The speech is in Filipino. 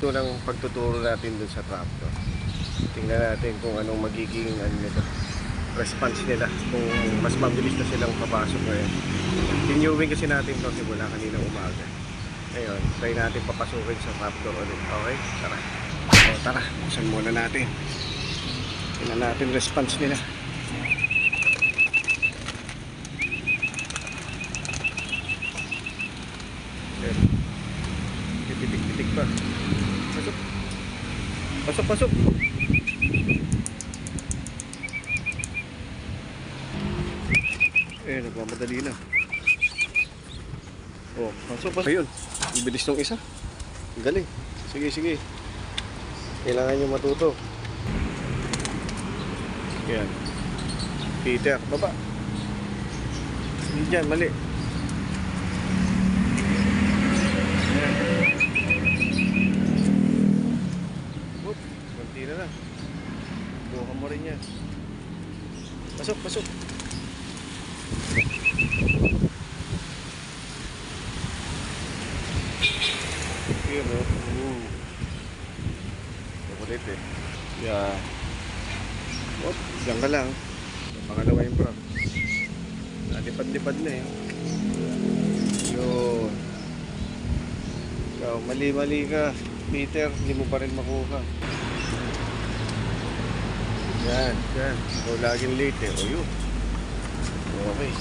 Ito lang pagtuturo natin dun sa trapdoor. Tingnan natin kung anong magiging ano response nila. Kung mas mabilis na silang papasok ngayon. Renewing kasi natin to simula kanina umaga. Ngayon, try natin papasukin sa trapdoor ulit. Okay? Tara. O, tara. Buksan muna natin. Tingnan natin response nila. Ayan. Pipitik-pitik pa. Pasok. Pasok, pasok. Eh, nagmamadali na. Oh, pasok, pasok. Ayun, bilis nung isa. Galing. Sige, sige. Kailangan nyo matuto. Yan. Peter, baba. Hindi dyan, mali. Konti na lang. Buka mo rin yan. Pasok, pasok. Yun, oh. Ooh. Kukulit eh. Yeah. Oop, diyan ka lang. Pangalawa yung bro. Nalipad-lipad na eh. Yun. Ikaw, mali-mali ka. Peter, hindi mo pa rin makuha. Yan, yan. Ikaw laging late eh. O yun. Okay.